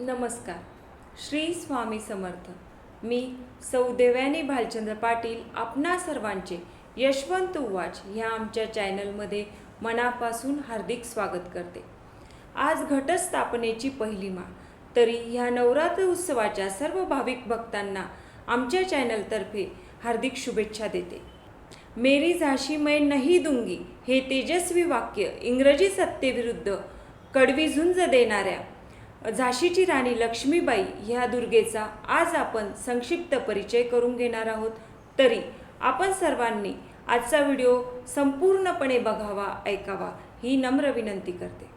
नमस्कार. श्री स्वामी समर्थ. मी सौदेवानी भालचंद्र पाटील आपणा सर्वांचे यशवंत उवाच ह्या आमच्या चॅनलमध्ये मनापासून हार्दिक स्वागत करते. आज घटस्थापनेची पहिली माळ. तरी ह्या नवरात्र उत्सवाच्या सर्व भाविक भक्तांना आमच्या चॅनलतर्फे हार्दिक शुभेच्छा देते. मेरी झाशी मैं नहीं दूंगी हे तेजस्वी वाक्य इंग्रजी सत्तेविरुद्ध कडवी झुंज देणाऱ्या झाशीची राणी लक्ष्मीबाई ह्या दुर्गेचा आज आपण संक्षिप्त परिचय करून घेणार आहोत. तरी आपण सर्वांनी आजचा व्हिडिओ संपूर्णपणे बघावा ऐकावा ही नम्र विनंती करते.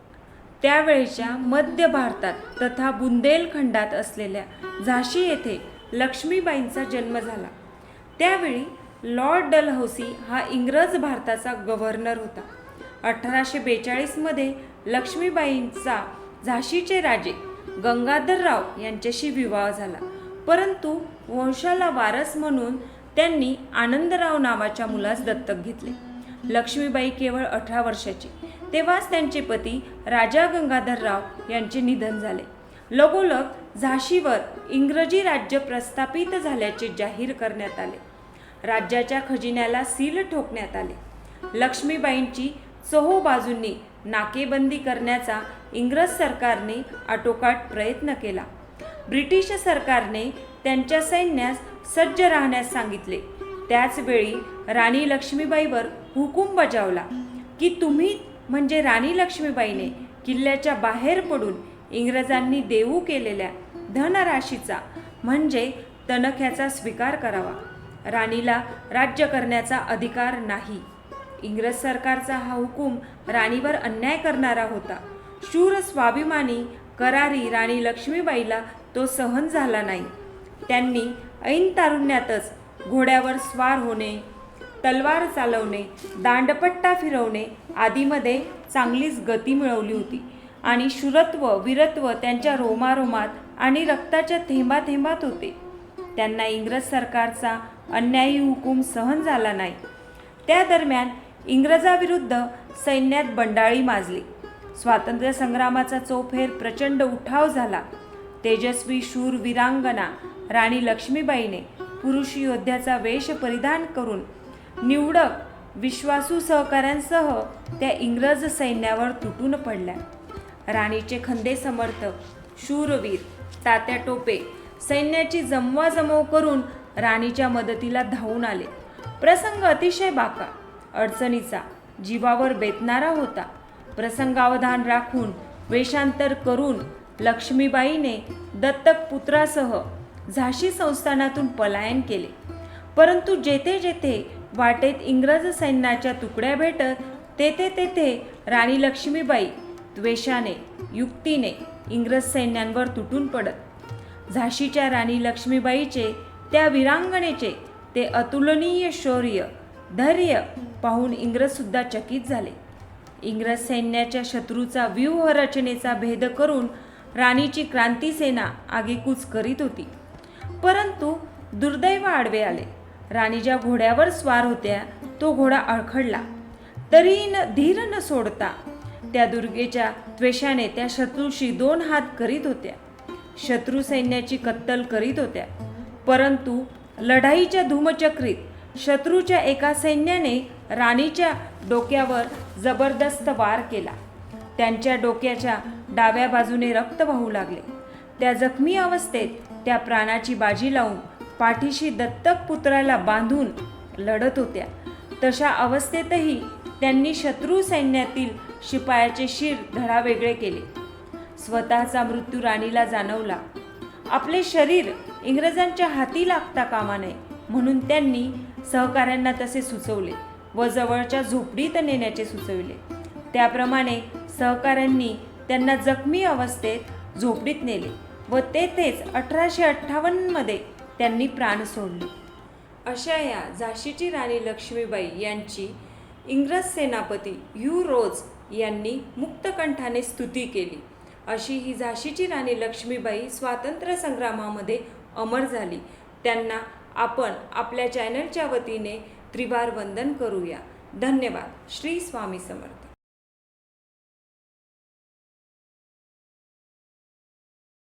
त्यावेळेच्या मध्य भारतात तथा बुंदेलखंडात असलेल्या झाशी येथे लक्ष्मीबाईंचा जन्म झाला. त्यावेळी लॉर्ड डलहौसी हा इंग्रज भारताचा गव्हर्नर होता. अठराशे बेचाळीसमध्ये लक्ष्मीबाईंचा झाशीचे राजे गंगाधरराव यांच्याशी विवाह झाला. परंतु वंशाला वारस म्हणून त्यांनी आनंदराव नावाच्या मुलास दत्तक घेतले. लक्ष्मीबाई केवळ अठरा वर्षाची. तेव्हाच त्यांचे पती राजा गंगाधरराव यांचे निधन झाले. लगोलग झाशीवर इंग्रजी राज्य प्रस्थापित झाल्याचे जाहीर करण्यात आले. राज्याच्या खजिन्याला सील ठोकण्यात आले. लक्ष्मीबाईंची चहो बाजूंनी नाकेबंदी करण्याचा इंग्रज सरकारने आटोकाट प्रयत्न केला. ब्रिटिश सरकारने त्यांच्या सैन्यास सज्ज राहण्यास सांगितले. त्याचवेळी राणी लक्ष्मीबाईवर हुकूम बजावला की तुम्ही म्हणजे राणी लक्ष्मीबाईने किल्ल्याच्या बाहेर पडून इंग्रजांनी देऊ केलेल्या धनराशीचा म्हणजे तनख्याचा स्वीकार करावा. राणीला राज्य करण्याचा अधिकार नाही. इंग्रज सरकारचा हा हुकूम राणीवर अन्याय करणारा होता. शूर स्वाभिमानी करारी राणी लक्ष्मीबाईला तो सहन झाला नाही. त्यांनी ऐन तारुण्यातच घोड्यावर स्वार होणे तलवार चालवणे दांडपट्टा फिरवणे आदीमध्ये चांगलीच गती मिळवली होती आणि शुरत्व वीरत्व त्यांच्या रोमारोमात आणि रक्ताच्या थेंबाथेंबात होते. त्यांना इंग्रज सरकारचा अन्यायी हुकूम सहन झाला नाही. त्या दरम्यान इंग्रजाविरुद्ध सैन्यात बंडाळी माजली. स्वातंत्र्य संग्रामाचा चोफेर प्रचंड उठाव झाला. तेजस्वी शूर वीरांगना राणी लक्ष्मीबाईने पुरुष योद्ध्याचा वेश परिधान करून निवडक विश्वासू सहकाऱ्यांसह त्या इंग्रज सैन्यावर तुटून पडल्या. राणीचे खंदे समर्थक शूरवीर तात्या टोपे सैन्याची जमवाजमव करून राणीच्या मदतीला धावून आले. प्रसंग अतिशय बाका. अडचणीचा जीवावर बेतणारा होता. प्रसंगावधान राखून वेषांतर करून लक्ष्मीबाईने दत्तक पुत्रासह झाशी संस्थानातून पलायन केले. परंतु जेथे जेथे वाटेत इंग्रज सैन्याच्या तुकड्या भेटत तेथे तेथे राणी लक्ष्मीबाई द्वेषाने युक्तीने इंग्रज सैन्यांवर तुटून पडत. झाशीच्या राणी लक्ष्मीबाईचे त्या विरांगणेचे ते अतुलनीय शौर्य धैर्य पाहून इंग्रजसुद्धा चकित झाले. इंग्रज सैन्याच्या शत्रूचा व्यूहरचनेचा भेद करून राणीची क्रांतीसेना आगेकूच करीत होती. परंतु दुर्दैव आडवे आले. राणी ज्या घोड्यावर स्वार होत्या तो घोडा अडखडला. तरी न धीर न सोडता त्या दुर्गेच्या द्वेषाने त्या शत्रूशी दोन हात करीत होत्या. शत्रू सैन्याची कत्तल करीत होत्या. परंतु लढाईच्या धूमचक्रीत शत्रूच्या एका सैन्याने राणीच्या डोक्यावर जबरदस्त वार केला. त्यांच्या डोक्याच्या डाव्या बाजूने रक्त वाहू लागले. त्या जखमी अवस्थेत त्या प्राणाची बाजी लावून पाठीशी दत्तक पुत्राला बांधून लढत होत्या. तशा अवस्थेतही त्यांनी शत्रू सैन्यातील शिपायाचे शिर धडावेगळे केले. स्वतःचा मृत्यू राणीला जाणवला. आपले शरीर इंग्रजांच्या हाती लागता कामा नये म्हणून त्यांनी सहकाऱ्यांना तसे सुचवले. व जवळच्या झोपडीत नेण्याचे सुचविले. त्याप्रमाणे सहकाऱ्यांनी त्यांना जखमी अवस्थेत झोपडीत नेले व तेथेच अठराशे अठ्ठावन्नमध्ये त्यांनी प्राण सोडले. अशा या झाशीची राणी लक्ष्मीबाई यांची इंग्रज सेनापती ह्यू रोज यांनी मुक्तकंठाने स्तुती केली. अशी ही झाशीची राणी लक्ष्मीबाई स्वातंत्र्य संग्रामामध्ये अमर झाली. त्यांना आपण आपल्या चॅनलच्या वतीने त्रिवार वंदन करूया. धन्यवाद. श्री स्वामी समर्थ.